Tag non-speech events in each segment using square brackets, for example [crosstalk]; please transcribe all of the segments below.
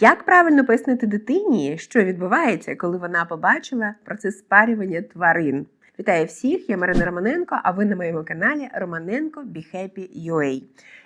Як правильно пояснити дитині, що відбувається, коли вона побачила процес спарювання тварин? Вітаю всіх! Я Марина Романенко, а ви на моєму каналі Романенко Be Happy.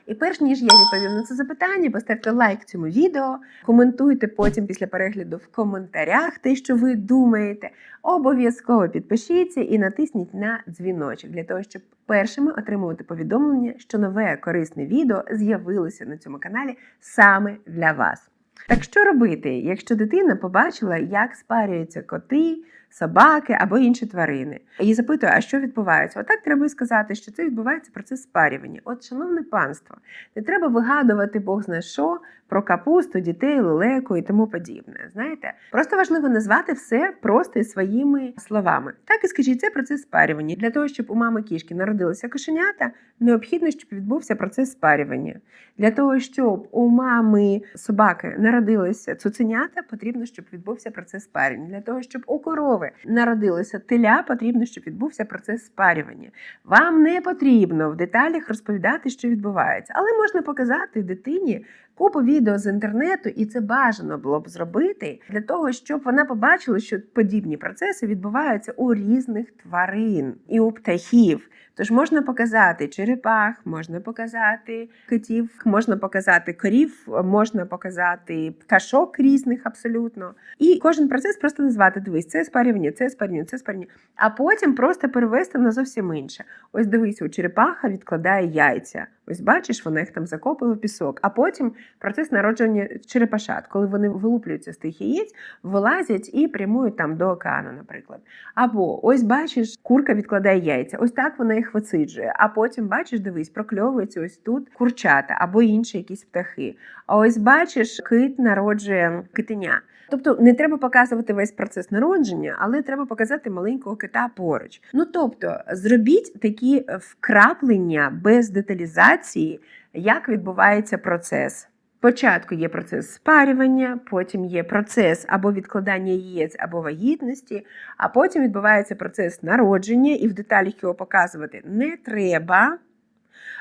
І перш ніж я відповім на це запитання, поставте лайк цьому відео, коментуйте потім після перегляду в коментарях те, що ви думаєте. Обов'язково підпишіться і натисніть на дзвіночок для того, щоб першими отримувати повідомлення, що нове корисне відео з'явилося на цьому каналі саме для вас. Так що робити, якщо дитина побачила, як спарюються коти, собаки або інші тварини? І запитує, а що відбувається? Отак треба сказати, що це відбувається процес спарювання. От, шановне панство, не треба вигадувати Бог зна що про капусту, дітей, лелеку і тому подібне. Знаєте, просто важливо назвати все просто своїми словами. Так і скажіть, це процес спарювання. Для того, щоб у мами кішки народилися кошенята, необхідно, щоб відбувся процес спарювання. Для того, щоб у мами собаки народилися цуценята, потрібно, щоб відбувся процес спарювання. Для того, щоб у корови народилися теля, потрібно, щоб відбувся процес спарювання. Вам не потрібно в деталях розповідати, що відбувається, але можна показати дитині купу відео з інтернету, і це бажано було б зробити для того, щоб вона побачила, що подібні процеси відбуваються у різних тварин і у птахів. Тож можна показати черепах, можна показати китів, можна показати корів, можна показати пташок різних абсолютно. І кожен процес просто назвати: дивись, це спарювання, це спарювання, це спарювання. А потім просто перевести на зовсім інше. Ось дивись, у черепаха відкладає яйця. Ось бачиш, вона їх там закопила в пісок. А потім процес народження черепашат, коли вони вилуплюються з тих яєць, вилазять і прямують там до океану, наприклад. Або ось бачиш, курка відкладає яйця. Ось так вона їх висиджує. А потім бачиш, дивись, прокльовується ось тут курчата або інші якісь птахи. А ось бачиш, кит народжує китеня. Тобто не треба показувати весь процес народження, але треба показати маленького кита поруч. Ну тобто, зробіть такі вкраплення без деталізації, як відбувається процес. Спочатку є процес спарювання, потім є процес або відкладання яєць, або вагітності, а потім відбувається процес народження, і в деталях його показувати не треба.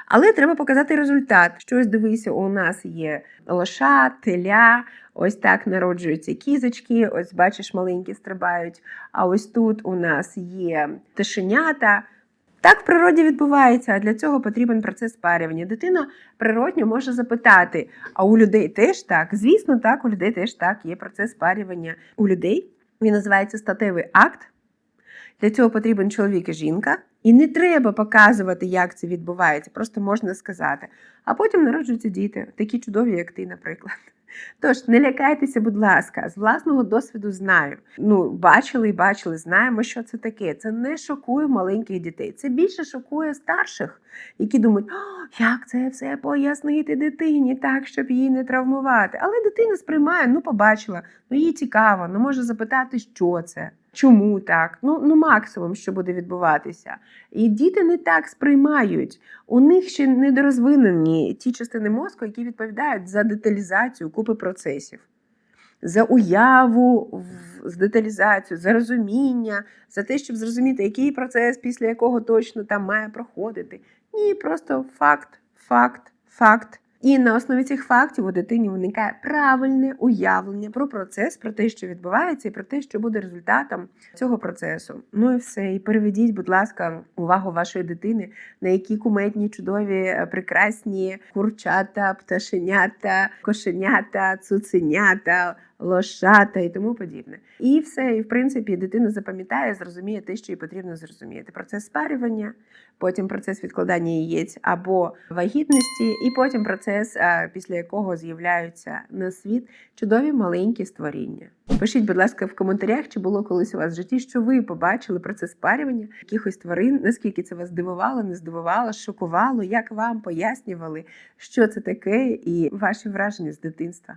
Але треба показати результат. Що ось дивися, у нас є лоша, теля, ось так народжуються кізочки, ось бачиш, маленькі стрибають. А ось тут у нас є тишенята. Так в природі відбувається, а для цього потрібен процес спарювання. Дитина природньо може запитати: а у людей теж так? Звісно, так, у людей теж так, є процес спарювання. У людей він називається статевий акт. Для цього потрібен чоловік і жінка. І не треба показувати, як це відбувається, просто можна сказати. А потім народжуються діти, такі чудові, як ти, наприклад. [laughs] Тож, не лякайтеся, будь ласка, з власного досвіду знаю. Ну, бачили і бачили, знаємо, що це таке. Це не шокує маленьких дітей. Це більше шокує старших, які думають, як це все пояснити дитині так, щоб її не травмувати. Але дитина сприймає, ну побачила, ну їй цікаво, ну може запитати, що це. Чому так? Ну, ну максимум, що буде відбуватися. І діти не так сприймають. У них ще недорозвинені ті частини мозку, які відповідають за деталізацію купи процесів, за уяву з деталізацію, за розуміння, за те, щоб зрозуміти, який процес, після якого точно там має проходити. Ні, просто факт, факт, факт. І на основі цих фактів у дитині виникає правильне уявлення про процес, про те, що відбувається, і про те, що буде результатом цього процесу. Ну і все. І переведіть, будь ласка, увагу вашої дитини, на які куметні, чудові, прекрасні курчата, пташенята, кошенята, цуценята. Лошата і тому подібне. І все, і в принципі дитина запам'ятає, зрозуміє те, що їй потрібно зрозуміти. Процес спарювання, потім процес відкладання яєць або вагітності, і потім процес, після якого з'являються на світ чудові маленькі створіння. Пишіть, будь ласка, в коментарях, чи було колись у вас в житті, що ви побачили процес спарювання якихось тварин, наскільки це вас здивувало, не здивувало, шокувало, як вам пояснювали, що це таке, і ваші враження з дитинства.